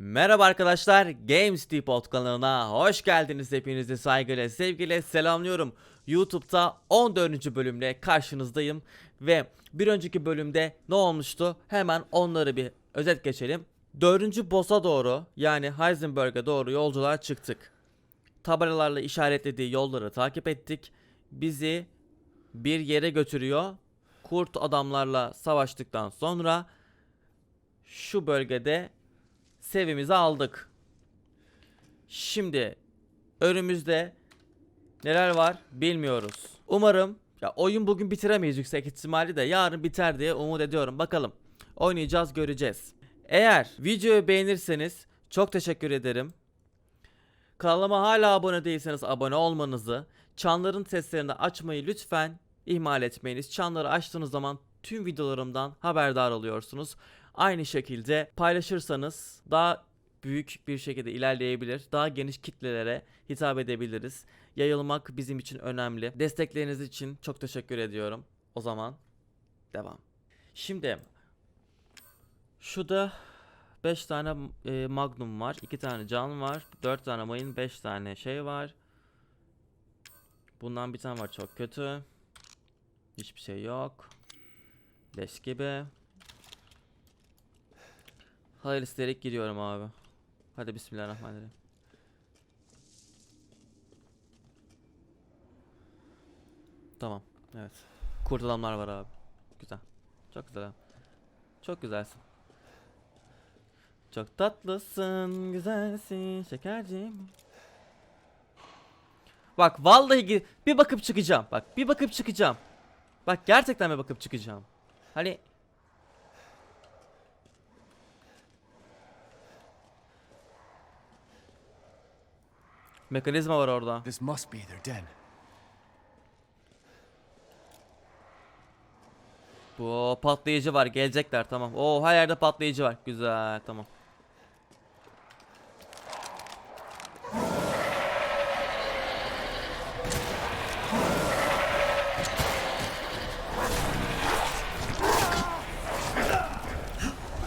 Merhaba arkadaşlar, Games Depot kanalına hoş geldiniz. Hepinizi saygıyla, sevgiyle selamlıyorum. YouTube'da 14. bölümle karşınızdayım. Ve bir önceki bölümde ne olmuştu? Hemen onları bir özet geçelim. 4. boss'a doğru yani Heisenberg'e doğru yolculuğa çıktık. Tabelalarla işaretlediği yolları takip ettik. Bizi bir yere götürüyor. Kurt adamlarla savaştıktan sonra şu bölgede sevimizi aldık. Şimdi önümüzde neler var bilmiyoruz. Umarım ya oyun bugün bitiremeyiz yüksek ihtimali de yarın biter diye umut ediyorum. Bakalım. Oynayacağız, göreceğiz. Eğer videoyu beğenirseniz çok teşekkür ederim. Kanalıma hala abone değilseniz abone olmanızı, çanların seslerini açmayı lütfen ihmal etmeyiniz. Çanları açtığınız zaman tüm videolarımdan haberdar oluyorsunuz. Aynı şekilde paylaşırsanız daha büyük bir şekilde ilerleyebilir. Daha geniş kitlelere hitap edebiliriz. Yayılmak bizim için önemli. Destekleriniz için çok teşekkür ediyorum. O zaman devam. Şimdi şurada 5 tane e, magnum var, 2 tane can var, 4 tane mayın, 5 tane şey var. Bundan bir tane var çok kötü. Hiçbir şey yok. Leş gibi. Hayır isteyerek giriyorum abi. Hadi bismillahirrahmanirrahim. Tamam. Evet. Kurt adamlar var abi. Güzel. Çok güzel. Çok güzelsin. Çok tatlısın, güzelsin, şekercim. Bak vallahi bir bakıp çıkacağım. Bak bir bakıp çıkacağım. Bak gerçekten bir bakıp çıkacağım. Hani mekanizma var orada. This must be their den. Bu patlayıcı var gelecekler tamam. Oo her yerde patlayıcı var. Güzel tamam.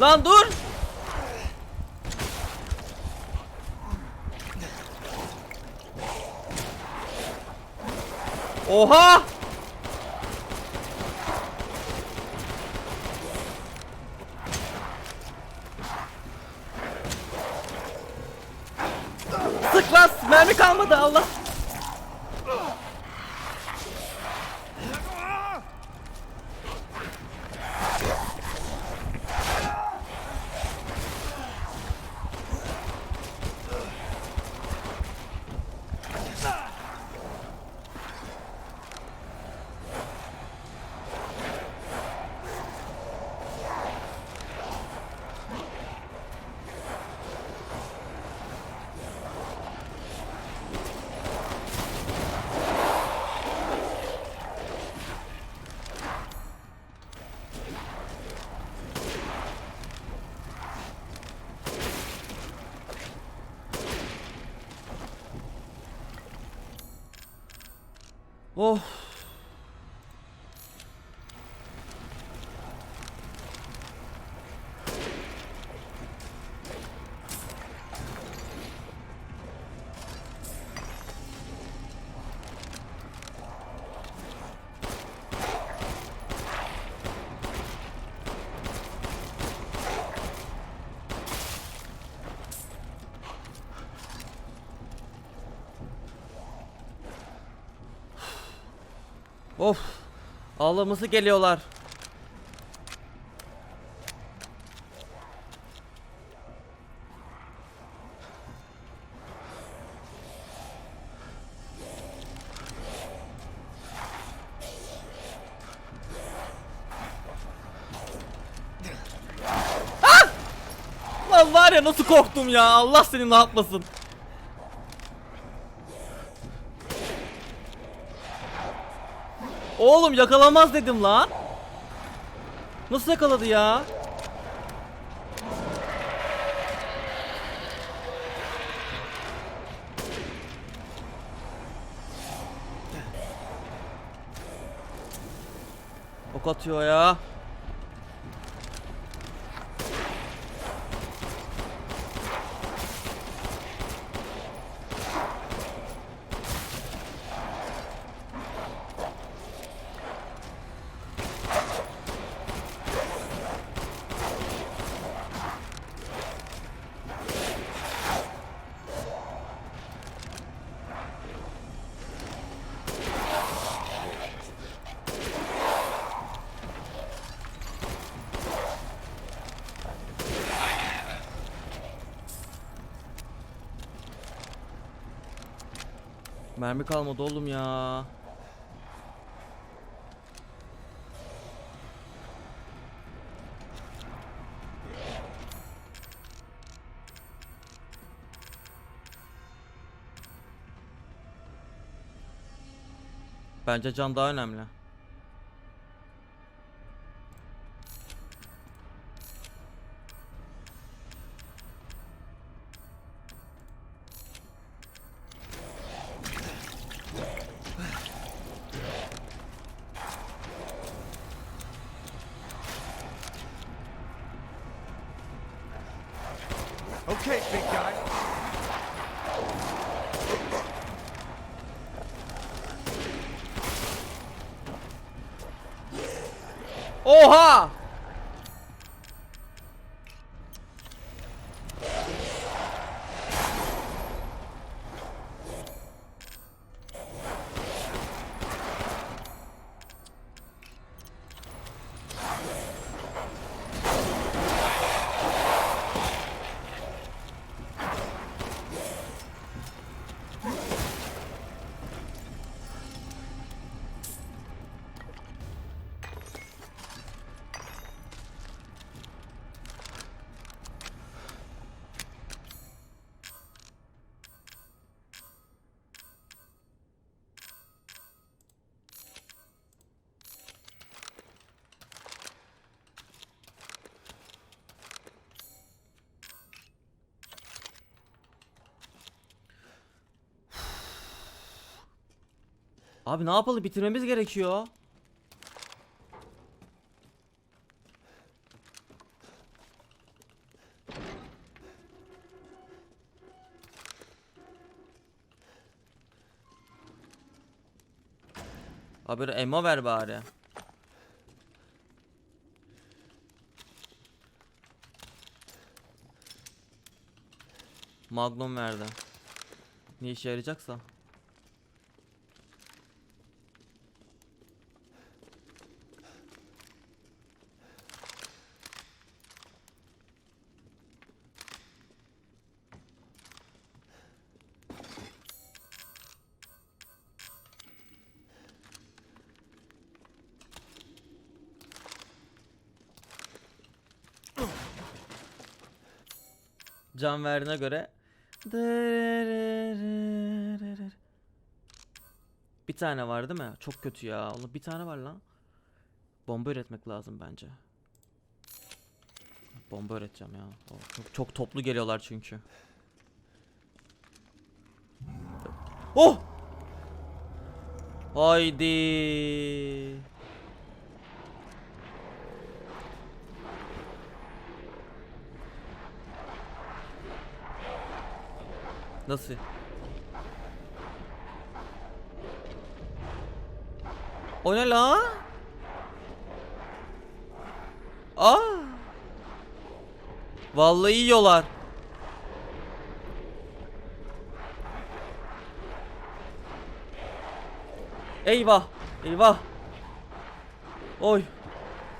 Lan dur! Oha! Sık lan mermi kalmadı Allah. Oh. Of. Ağlaması geliyorlar. Ah! Lan var ya nasıl korktum ya. Allah seni ne. Oğlum yakalamaz dedim lan. Nasıl yakaladı ya? Ok atıyor ya. Mermi kalmadı oğlum ya. Bence can daha önemli. Okay, big guy. Oha! Abi ne yapalım bitirmemiz gerekiyor. Abi emo ver bari. Magnum verdi. Ne işe yarayacaksa. Can verdiğine göre bir tane var değil mi? Çok kötü ya. Oğlum bir tane var lan. Bomba üretmek lazım bence. Bomba üreteceğim ya. Çok, çok toplu geliyorlar çünkü. Oh! Haydi. Nasıl? O ne la? Aa! Vallahi yiyorlar. Eyvah! Eyvah! Oy!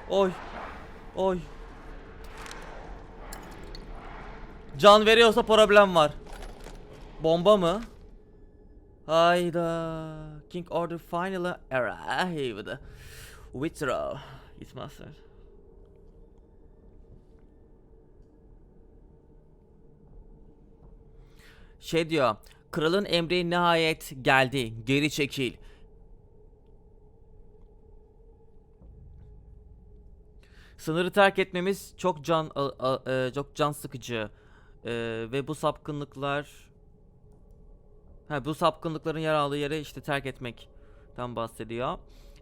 Oy! Oy! Can veriyorsa problem var. Bomba mı? Hayda. King Order finally arrived. Withdraw. It master. Şey diyor. Kralın emri nihayet geldi. Geri çekil. Sınırı terk etmemiz çok can e, çok can sıkıcı. E, ve bu sapkınlıklar Ha bu sapkınlıkların yer aldığı yeri işte terk etmekten bahsediyor.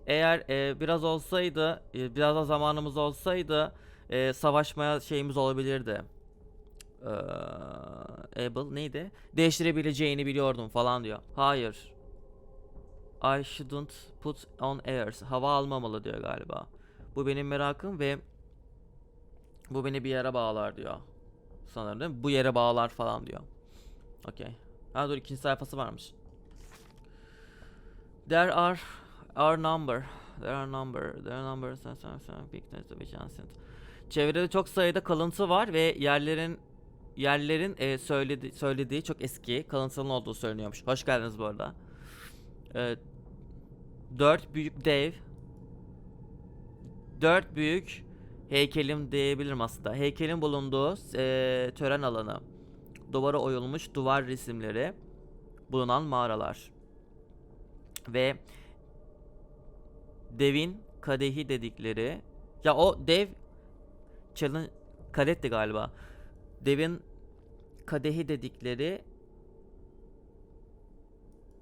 Eğer e, biraz olsaydı, e, biraz da zamanımız olsaydı e, savaşmaya şeyimiz olabilirdi. Ee, able neydi? Değiştirebileceğini biliyordum falan diyor. Hayır. I shouldn't put on airs. Hava almamalı diyor galiba. Bu benim merakım ve bu beni bir yere bağlar diyor. Sanırım? Bu yere bağlar falan diyor. Okey. Ha dur ikinci sayfası varmış. There are our number. There are number. There are numbers. To be ancient. Çevrede çok sayıda kalıntı var ve yerlerin yerlerin e, söyledi, söylediği çok eski kalıntıların olduğu söyleniyormuş. Hoş geldiniz bu arada. Ee, dört büyük dev. Dört büyük heykelim diyebilirim aslında. Heykelin bulunduğu eee, tören alanı. Duvara oyulmuş duvar resimleri bulunan mağaralar. Ve devin kadehi dedikleri ya o dev challenge kadetti galiba. Devin kadehi dedikleri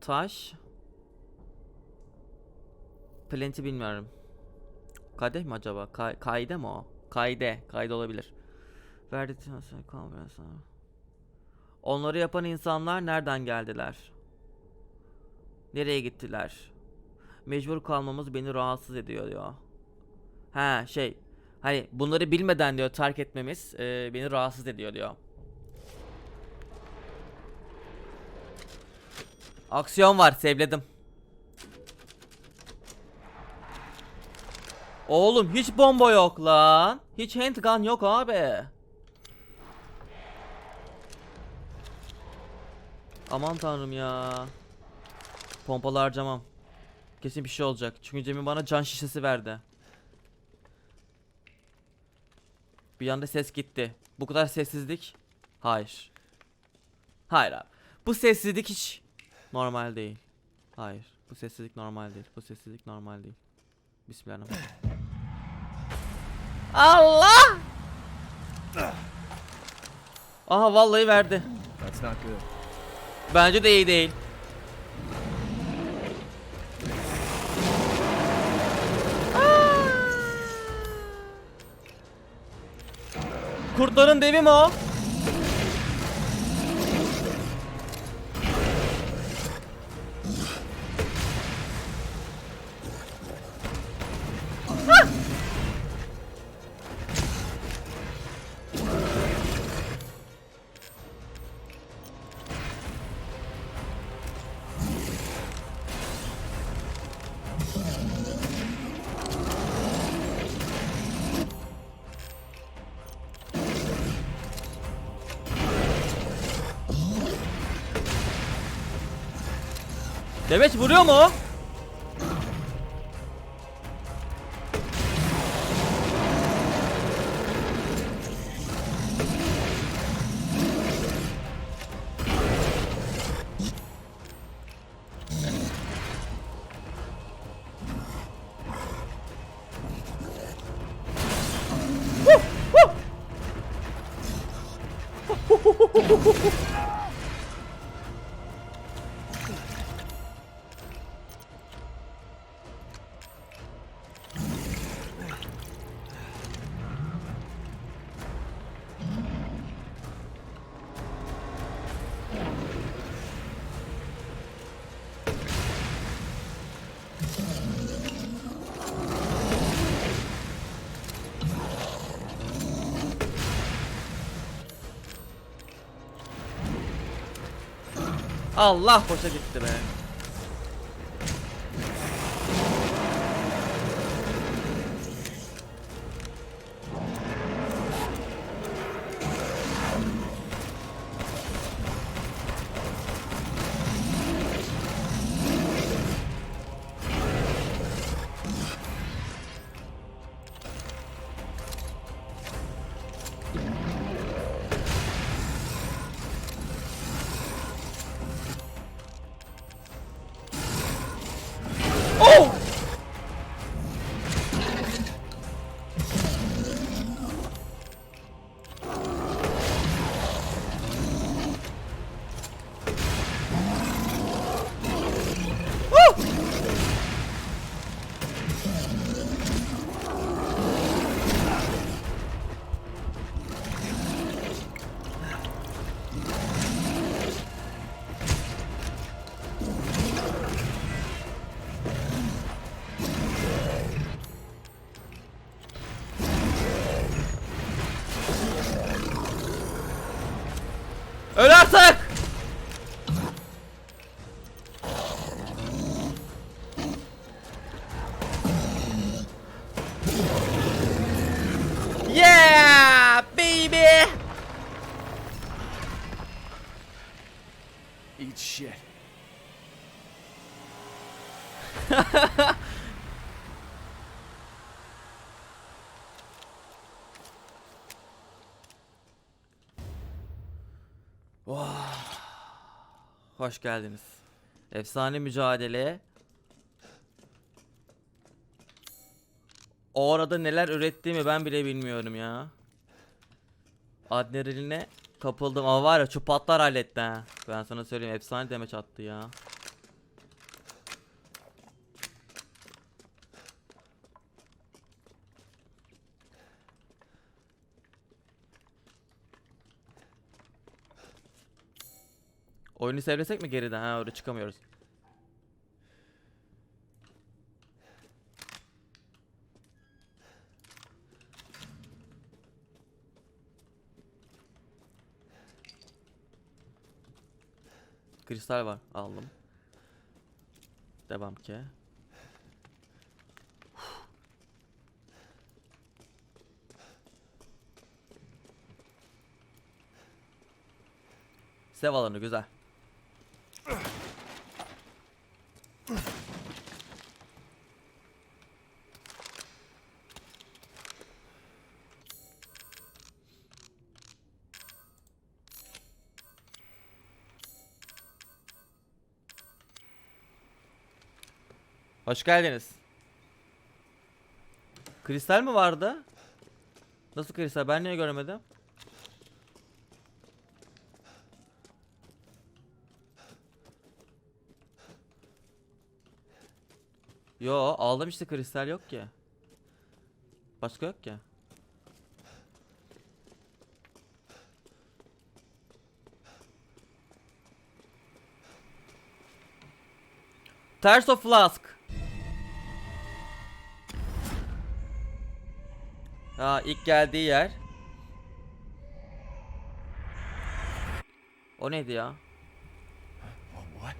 taş Plant'i bilmiyorum. Kadeh mi acaba? Kay kaide mi o? Kaide. Kaide olabilir. Verdi Onları yapan insanlar nereden geldiler? Nereye gittiler? Mecbur kalmamız beni rahatsız ediyor diyor. Ha şey. Hani bunları bilmeden diyor terk etmemiz e, beni rahatsız ediyor diyor. Aksiyon var sevledim. Oğlum hiç bomba yok lan. Hiç handgun yok abi. Aman tanrım ya. Pompalı harcamam. Kesin bir şey olacak. Çünkü Cemil bana can şişesi verdi. Bir anda ses gitti. Bu kadar sessizlik. Hayır. Hayır abi. Bu sessizlik hiç normal değil. Hayır. Bu sessizlik normal değil. Bu sessizlik normal değil. Bismillahirrahmanirrahim. Allah! Aha vallahi verdi. That's not good. Bence de iyi değil. Kurtların devi mi o? 매치 무료 뭐? 호호호호호호 Allah boşa gitti be. Hoş geldiniz. Efsane mücadeleye. O arada neler ürettiğimi ben bile bilmiyorum ya. Adrenaline kapıldım ama var ya şu patlar halletti ha. Ben sana söyleyeyim efsane demeç attı ya. Oyunu sevretsek mi geriden? Ha orada çıkamıyoruz. Kristal var. Aldım. Devam ki. Sev alanı güzel. Hoş geldiniz. Kristal mi vardı? Nasıl kristal? Ben niye göremedim? Yo aldım işte kristal yok ki. Başka yok ki. Ters of Flask. Ha ilk geldiği yer. O neydi ya? What?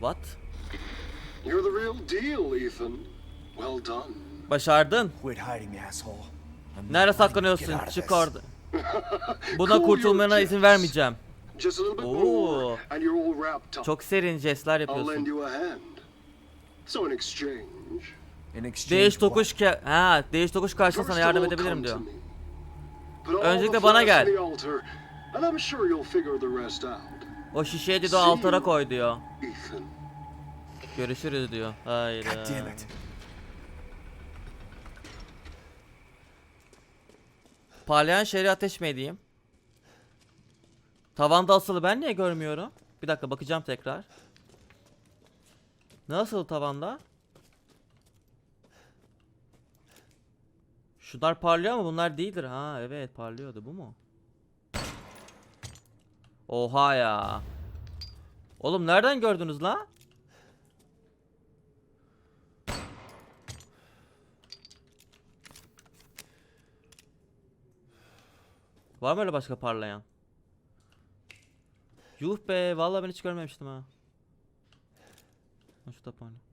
What? You're the real deal, Ethan. Well done. Başardın. Quit hiding, asshole. Nerede saklanıyorsun? Çık orada. Buna kurtulmana izin vermeyeceğim. Up. Çok serin jestler yapıyorsun. So In exchange Değiş tokuş ke ha değiş tokuş karşısında sana yardım edebilirim diyor. Öncelikle bana gel. O şişeyi dedi altara koy diyor. Görüşürüz diyor. İt. Parlayan şehri ateş mi edeyim? Tavanda asılı ben niye görmüyorum? Bir dakika bakacağım tekrar. Nasıl tavanda? Şunlar parlıyor ama bunlar değildir. Ha evet parlıyordu bu mu? Oha ya. Oğlum nereden gördünüz la? Var mı öyle başka parlayan? Yuh be vallahi ben hiç görmemiştim ha. Şu tapanı.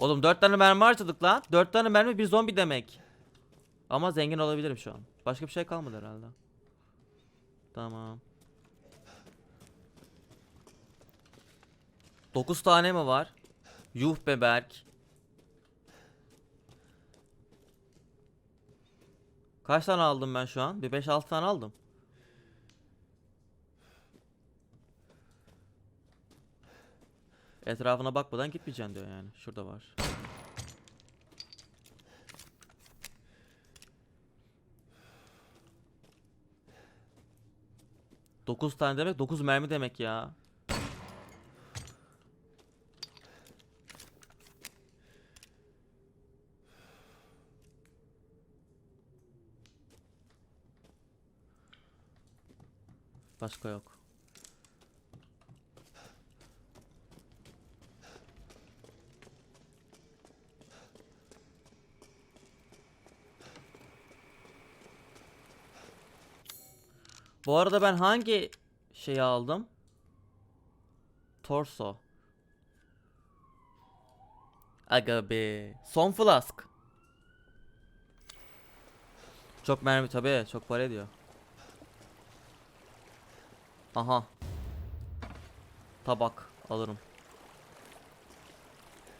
Oğlum dört tane mermi harcadık lan. Dört tane mermi bir zombi demek. Ama zengin olabilirim şu an. Başka bir şey kalmadı herhalde. Tamam. 9 tane mi var? Yuh be Berk. Kaç tane aldım ben şu an? Bir 5-6 tane aldım. Etrafına bakmadan gitmeyeceksin diyor yani. Şurada var. Dokuz tane demek, dokuz mermi demek ya. Başka yok. Bu arada ben hangi şeyi aldım? Torso. Aga be. Son flask. Çok mermi tabi çok para ediyor. Aha. Tabak alırım.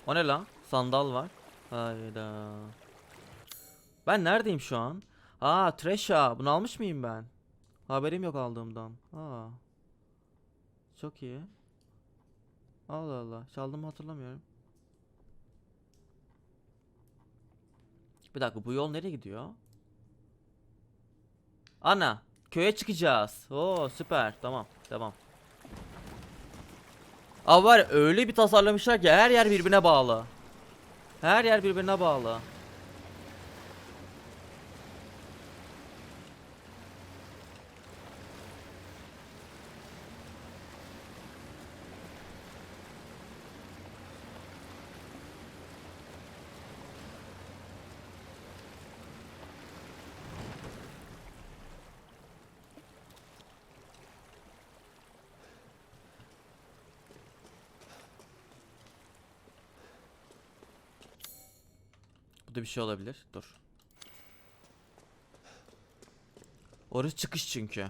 O ne lan? Sandal var. Hayda. Ben neredeyim şu an? Aa Tresha. Bunu almış mıyım ben? Haberim yok aldığımdan. Aa. Çok iyi. Allah Allah. Çaldığımı hatırlamıyorum. Bir dakika bu yol nereye gidiyor? Ana. Köye çıkacağız. Oo süper. Tamam. Tamam. Abi var ya, öyle bir tasarlamışlar ki her yer birbirine bağlı. Her yer birbirine bağlı. Da bir şey olabilir. Dur. Orası çıkış çünkü.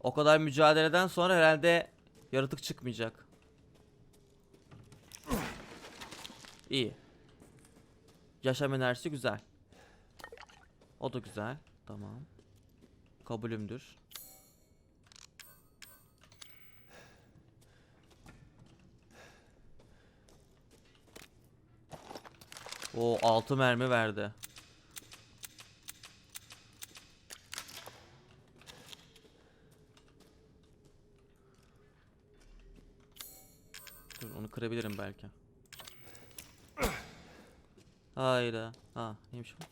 O kadar mücadeleden sonra herhalde yaratık çıkmayacak. İyi. Yaşam enerjisi güzel. O da güzel. Tamam. Kabulümdür. O 6 mermi verdi. Dur onu kırabilirim belki. Hayda. Ha neymiş bu?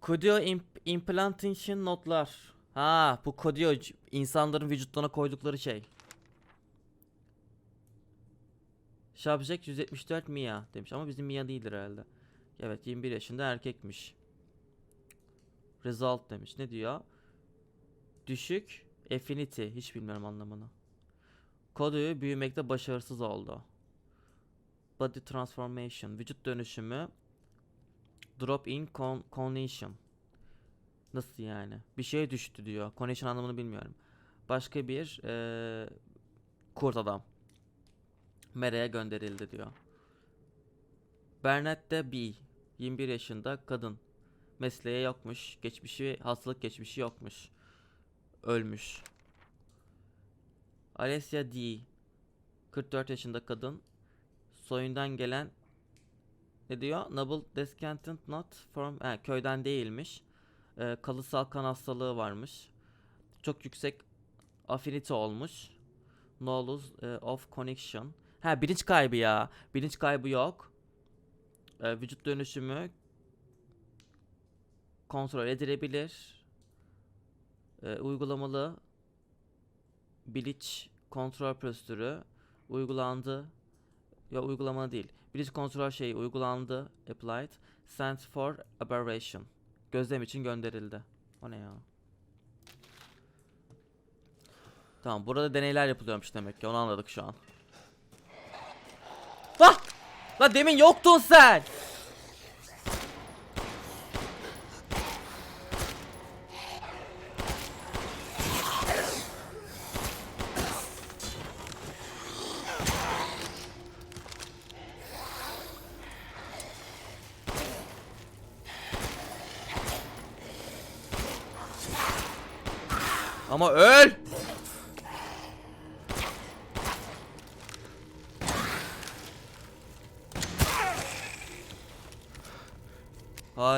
Kodio imp implantation notlar. Ha bu kodio c- insanların vücutlarına koydukları şey. Subject 174 Mia demiş ama bizim Mia değildir herhalde. Evet 21 yaşında erkekmiş. Result demiş. Ne diyor? Düşük affinity. Hiç bilmiyorum anlamını. Kodoyu büyümekte başarısız oldu. Body transformation. Vücut dönüşümü. Drop in con condition. Nasıl yani? Bir şeye düştü diyor. Condition anlamını bilmiyorum. Başka bir eee kurt adam. Mera'ya gönderildi diyor. Bernadette B. 21 yaşında kadın. Mesleği yokmuş. Geçmişi, hastalık geçmişi yokmuş. Ölmüş. Alessia D. 44 yaşında kadın. Soyundan gelen ne diyor? Noble descendant not from he, köyden değilmiş. Ee, kalısal kan hastalığı varmış. Çok yüksek affinity olmuş. No loss e, of connection. Ha bilinç kaybı ya. Bilinç kaybı yok. Ee, vücut dönüşümü kontrol edilebilir. Ee, uygulamalı bilinç kontrol prosedürü uygulandı. Ya uygulama değil. Bilinç kontrol şeyi uygulandı. Applied. Sent for aberration. Gözlem için gönderildi. O ne ya? Tamam burada deneyler yapılıyormuş demek ki onu anladık şu an. Lan demin yoktun sen. Ama öl!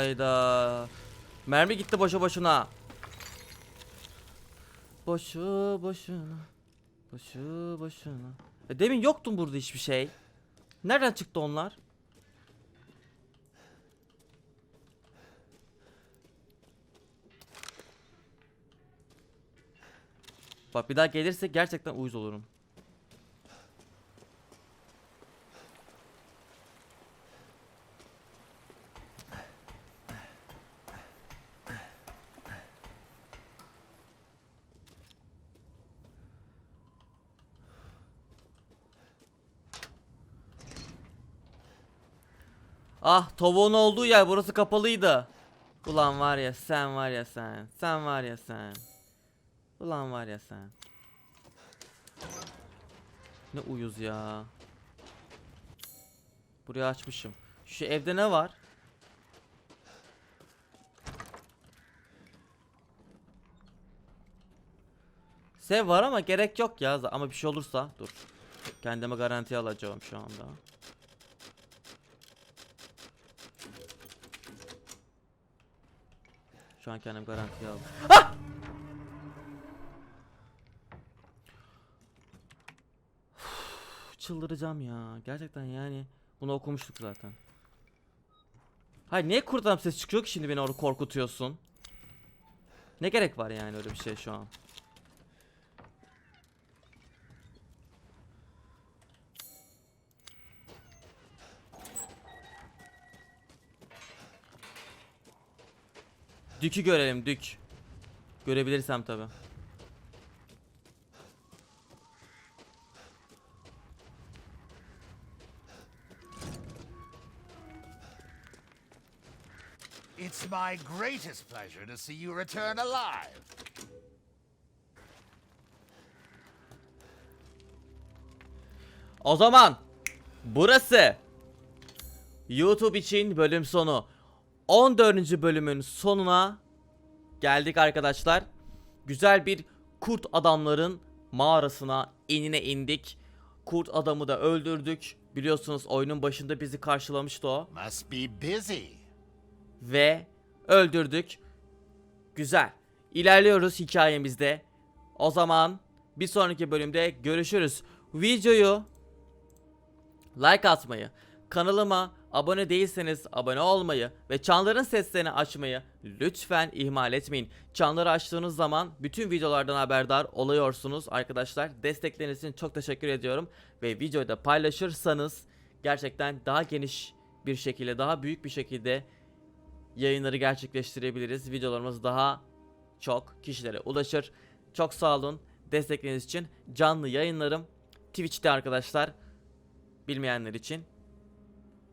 Hayda. Mermi gitti boşu boşuna. Boşu boşuna. Boşu boşuna. E demin yoktun burada hiçbir şey. Nereden çıktı onlar? Bak bir daha gelirse gerçekten uyuz olurum. Ah tavuğun olduğu yer burası kapalıydı. Ulan var ya sen var ya sen. Sen var ya sen. Ulan var ya sen. Ne uyuz ya. Burayı açmışım. Şu evde ne var? Sev var ama gerek yok ya. Ama bir şey olursa dur. Kendime garanti alacağım şu anda. Şu an kendim garantiye aldım. Ah! Çıldıracağım ya. Gerçekten yani. Bunu okumuştuk zaten. Hayır niye kurt adam ses çıkıyor ki şimdi beni orada korkutuyorsun? Ne gerek var yani öyle bir şey şu an? Dük'ü görelim Dük. Görebilirsem tabi. It's my greatest pleasure to see you return alive. O zaman burası YouTube için bölüm sonu. 14. bölümün sonuna geldik arkadaşlar. Güzel bir kurt adamların mağarasına enine indik. Kurt adamı da öldürdük. Biliyorsunuz oyunun başında bizi karşılamıştı o. Must be busy. ve öldürdük. Güzel. İlerliyoruz hikayemizde. O zaman bir sonraki bölümde görüşürüz. Videoyu like atmayı, kanalıma abone değilseniz abone olmayı ve çanların seslerini açmayı lütfen ihmal etmeyin. Çanları açtığınız zaman bütün videolardan haberdar oluyorsunuz arkadaşlar. Destekleriniz için çok teşekkür ediyorum ve videoyu da paylaşırsanız gerçekten daha geniş bir şekilde, daha büyük bir şekilde yayınları gerçekleştirebiliriz. Videolarımız daha çok kişilere ulaşır. Çok sağ olun destekleriniz için. Canlı yayınlarım Twitch'te arkadaşlar. Bilmeyenler için